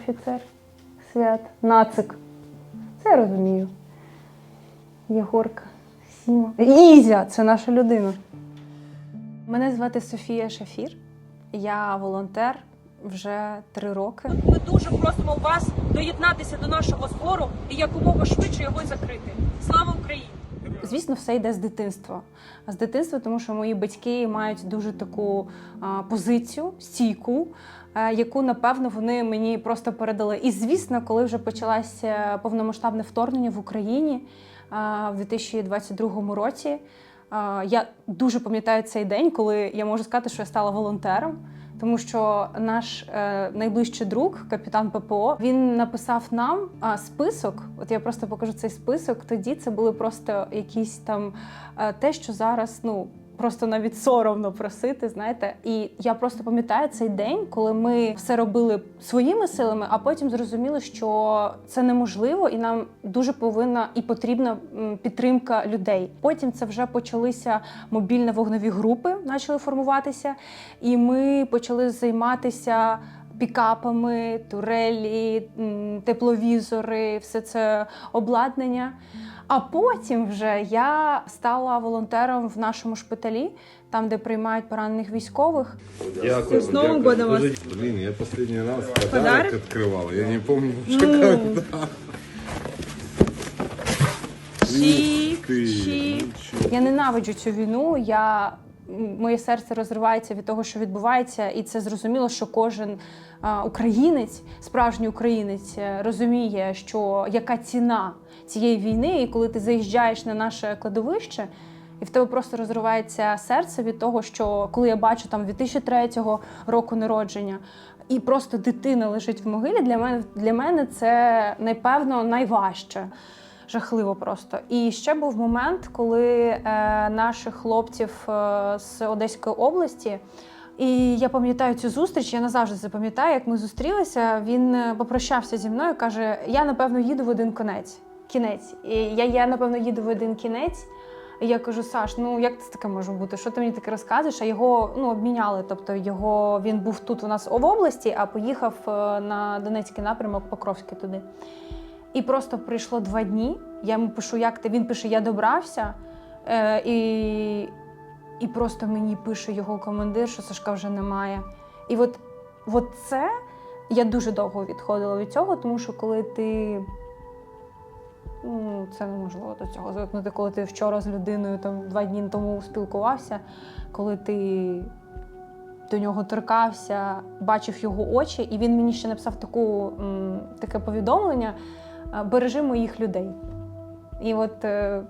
офіцер свят. Нацик. Це я розумію. Єгорка, Сіма. Ізя, це наша людина. Мене звати Софія Шафір. Я волонтер вже три роки. Ми дуже просимо вас доєднатися до нашого збору і якомога швидше його закрити. Слава Україні! Звісно, все йде з дитинства. З дитинства, тому що мої батьки мають дуже таку позицію, стійку, е, яку напевно вони мені просто передали. І звісно, коли вже почалося повномасштабне вторгнення в Україні в 2022 році, я дуже пам'ятаю цей день, коли я можу сказати, що я стала волонтером. Тому що наш е, найближчий друг, капітан ППО, він написав нам а, список. От я просто покажу цей список. Тоді це були просто якісь там е, те, що зараз ну. Просто навіть соромно просити, знаєте. І я просто пам'ятаю цей день, коли ми все робили своїми силами, а потім зрозуміли, що це неможливо, і нам дуже повинна і потрібна підтримка людей. Потім це вже почалися мобільні вогневі групи, почали формуватися, і ми почали займатися. Пікапами, турелі, тепловізори, все це обладнання. А потім вже я стала волонтером в нашому шпиталі, там, де приймають поранених військових. Дякую. С Новым дякую. годом вас. Подождите, Блин, я последний раз подарок, Подарок? открывал. Я не помню, Ну. что когда. Чик, Ух ты, чик. ничего. Я ненавиджу цю війну. Я м, моє серце розривається від того, що відбувається, і це зрозуміло, що кожен а, українець, справжній українець, е, розуміє, що яка ціна цієї війни, і коли ти заїжджаєш на наше кладовище. І в тебе просто розривається серце від того, що коли я бачу там 2003 року народження, і просто дитина лежить в могилі. Для мене для мене це напевно найважче. Жахливо просто. І ще був момент, коли е, наших хлопців е, з Одеської області. І я пам'ятаю цю зустріч, я назавжди запам'ятаю, як ми зустрілися. Він е, попрощався зі мною, каже: Я напевно їду в один конець. Кінець. І я, я напевно їду в один кінець. І я кажу: Саш, ну як це таке може бути? Що ти мені таке розказуєш? А його ну обміняли. Тобто його він був тут у нас в області, а поїхав е, на Донецький напрямок Покровський туди. І просто пройшло два дні. Я йому пишу, як ти? Він пише, я добрався. Е, і, і просто мені пише його командир, що Сашка вже немає. І от, от це я дуже довго відходила від цього, тому що коли ти. Ну, це неможливо до цього звикнути, коли ти вчора з людиною там два дні тому спілкувався, коли ти до нього торкався, бачив його очі, і він мені ще написав таку, таке повідомлення: бережи моїх людей. І от е,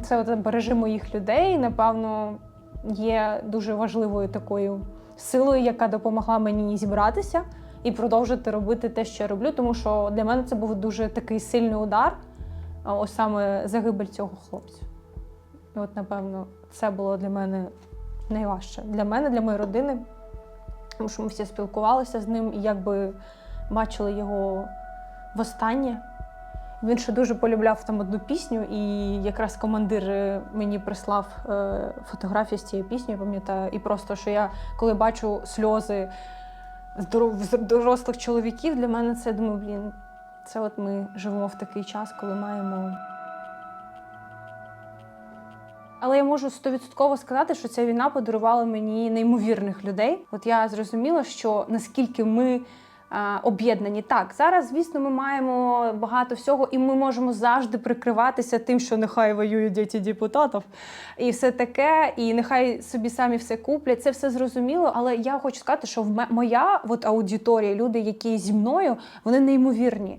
це от бережи моїх людей, напевно, є дуже важливою такою силою, яка допомогла мені зібратися і продовжити робити те, що я роблю, тому що для мене це був дуже такий сильний удар, ось саме загибель цього хлопця. І от, напевно, це було для мене найважче. Для мене, для моєї родини, тому що ми всі спілкувалися з ним і якби бачили його востаннє. Він ще дуже полюбляв там одну пісню, і якраз командир е, мені прислав е, фотографію з цією піснею, пам'ятаю. І просто що я, коли бачу сльози дорослих чоловіків, для мене це думаю, блін, це от ми живемо в такий час, коли маємо. Але я можу стовідсотково сказати, що ця війна подарувала мені неймовірних людей. От я зрозуміла, що наскільки ми об'єднані. Так, зараз, звісно, ми маємо багато всього, і ми можемо завжди прикриватися тим, що нехай воюють діти депутатів, і все таке, і нехай собі самі все куплять. Це все зрозуміло. Але я хочу сказати, що моя от аудиторія, люди, які зі мною, вони неймовірні.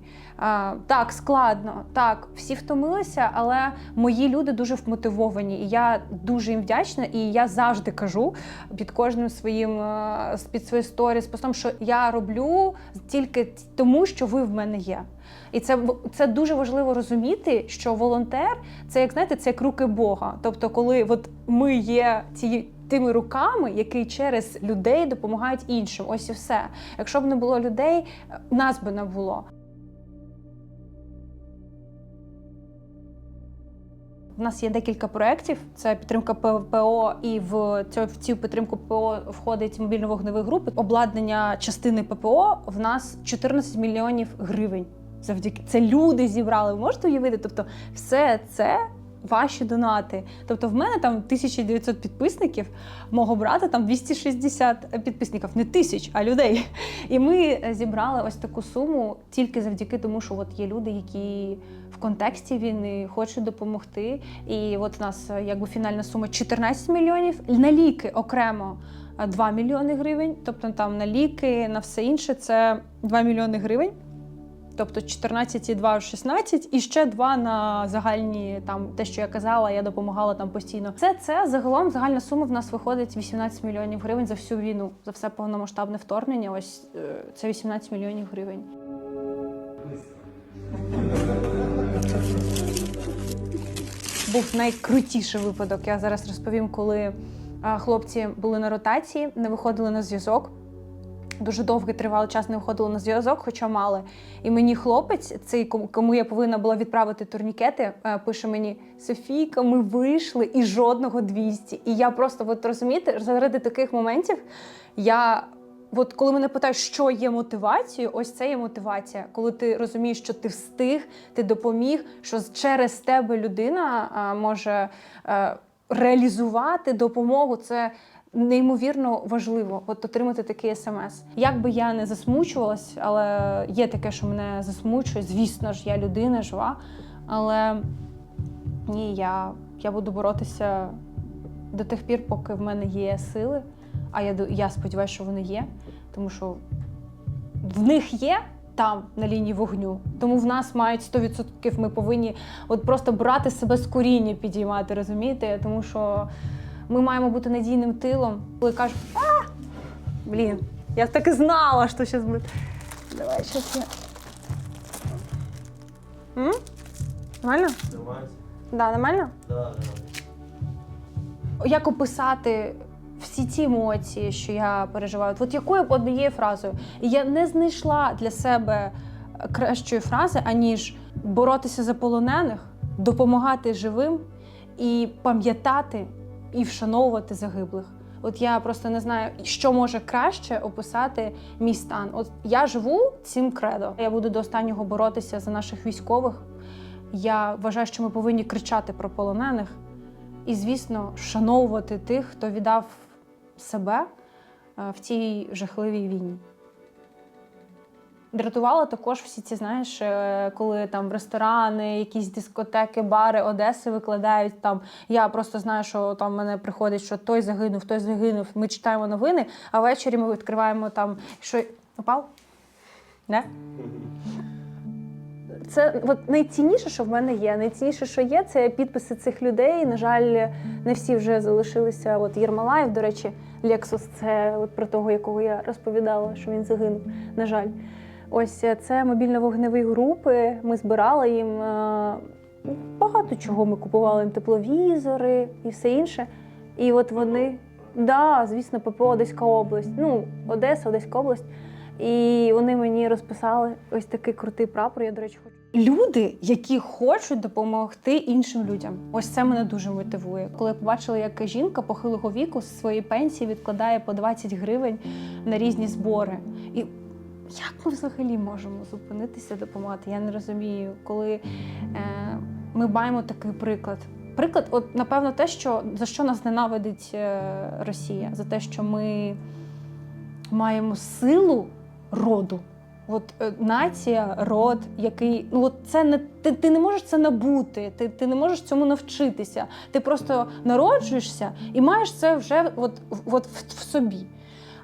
Так, складно, так, всі втомилися, але мої люди дуже вмотивовані. І я дуже їм вдячна. І я завжди кажу під кожним своїм е, під свої сторіс, постом, що я роблю тільки тому, що ви в мене є. І це, це дуже важливо розуміти, що волонтер це як знаєте, це як руки Бога. Тобто, коли от ми є ці. Тими руками, які через людей допомагають іншим, ось і все. Якщо б не було людей, нас би не було. В нас є декілька проєктів. Це підтримка ППО, і в цю, в цю підтримку ППО входить мобільно-вогневі групи. Обладнання частини ППО в нас 14 мільйонів гривень. Завдяки це люди зібрали. Ви можете уявити? Тобто, все це ваші донати. Тобто, в мене там 1900 підписників, мого брата там 260 підписників, не тисяч, а людей. І ми зібрали ось таку суму тільки завдяки тому, що от є люди, які в контексті війни хочуть допомогти. І от у нас е, якби фінальна сума 14 мільйонів. На ліки окремо е, 2 мільйони гривень. Тобто там на ліки, на все інше це 2 мільйони гривень. Тобто 14 і 2 – 16, і ще 2 на загальні там те, що я казала, я допомагала там постійно. Це це загалом загальна сума в нас виходить 18 мільйонів гривень за всю війну, за все повномасштабне вторгнення. Ось е, це 18 мільйонів гривень. Був найкрутіший випадок. Я зараз розповім, коли хлопці були на ротації, не виходили на зв'язок. Дуже довгий тривалий час не виходили на зв'язок, хоча мали. І мені хлопець, цей кому- я повинна була відправити турнікети, е, пише мені: Софійка, ми вийшли і жодного 200. І я просто, от розумієте, заради таких моментів я. От коли мене питають, що є мотивацією, ось це є мотивація. Коли ти розумієш, що ти встиг, ти допоміг, що через тебе людина а, може е, реалізувати допомогу. Це неймовірно важливо от отримати такий смс. Як би я не засмучувалась, але є таке, що мене засмучує. Звісно ж, я людина жива. Але ні, я, я буду боротися до тих пір, поки в мене є сили. А я, я сподіваюся, що вони є, тому що в них є. Там на лінії вогню, тому в нас мають 100% Ми повинні от просто брати себе з коріння, підіймати, розумієте? Тому що ми маємо бути надійним тилом. Коли кажуть, а блін, я так і знала, що зараз буде. Давай щас я. М? Нормально? Нормально? Да, нормально? Да, да. Як описати всі ці емоції, що я переживаю? От якою однією фразою? Я не знайшла для себе кращої фрази, аніж боротися за полонених, допомагати живим і пам'ятати і вшановувати загиблих. От я просто не знаю, що може краще описати мій стан. От я живу цим кредо. Я буду до останнього боротися за наших військових. Я вважаю, що ми повинні кричати про полонених і, звісно, вшановувати тих, хто віддав себе е, в цій жахливій війні. Дратувало також всі ці, знаєш, е, коли там ресторани, якісь дискотеки, бари Одеси викладають там. Я просто знаю, що там мене приходить, що той загинув, той загинув. Ми читаємо новини, а ввечері ми відкриваємо там, що упав? Не? Це от найцінніше, що в мене є. Найцінніше, що є, це підписи цих людей. На жаль, не всі вже залишилися. От Єрмалаєв, до речі, Лексус, це от про того, якого я розповідала, що він загинув. На жаль, ось е, це мобільно-вогневі групи. Ми збирали їм е, багато чого. Ми купували їм тепловізори і все інше. І от вони, да, звісно, ППО Одеська область. Ну, Одеса, Одеська область. І вони мені розписали ось такий крутий прапор. Я, до речі, хочу. Люди, які хочуть допомогти іншим людям. Ось це мене дуже мотивує. Коли я побачила, як жінка похилого віку з своєї пенсії відкладає по 20 гривень на різні збори. І як ми взагалі можемо зупинитися, допомагати? Я не розумію, коли е, ми маємо такий приклад. Приклад, от напевно, те, що за що нас ненавидить е, Росія, за те, що ми маємо силу роду. От е, нація, род, який ну от це не ти, ти не можеш це набути, ти, ти не можеш цьому навчитися. Ти просто народжуєшся і маєш це вже от, от в, в собі.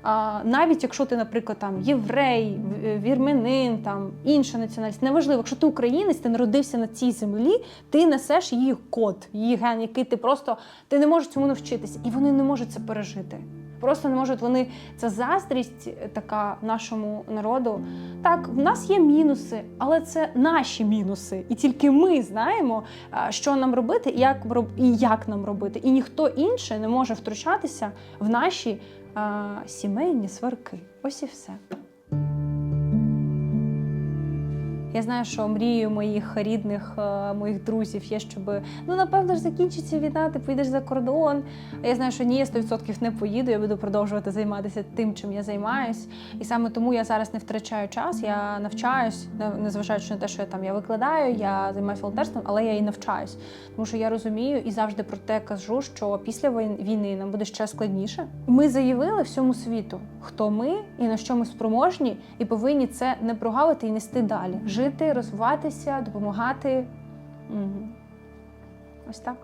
А, навіть якщо ти, наприклад, там єврей, вірменин, там інша національність, неважливо, якщо ти українець, ти народився на цій землі, ти несеш її код, її ген, який ти просто ти не можеш цьому навчитися, і вони не можуть це пережити. Просто не можуть вони це заздрість е, така нашому народу. Так, в нас є мінуси, але це наші мінуси, і тільки ми знаємо, що нам робити, як і як нам робити. І ніхто інший не може втручатися в наші а, сімейні сварки. Ось і все. Я знаю, що мрією моїх рідних, е, моїх друзів є, щоб ну напевно ж закінчиться війна, ти поїдеш за кордон. Я знаю, що ні, я 100% не поїду. Я буду продовжувати займатися тим, чим я займаюсь. І саме тому я зараз не втрачаю час. Я навчаюсь, незважаючи на те, що я там я викладаю, я займаюся волонтерством, але я і навчаюсь. Тому що я розумію і завжди про те кажу, що після війни нам буде ще складніше. Ми заявили всьому світу, хто ми і на що ми спроможні, і повинні це не прогавити і нести далі. Жити, розвиватися, допомагати. Ось так.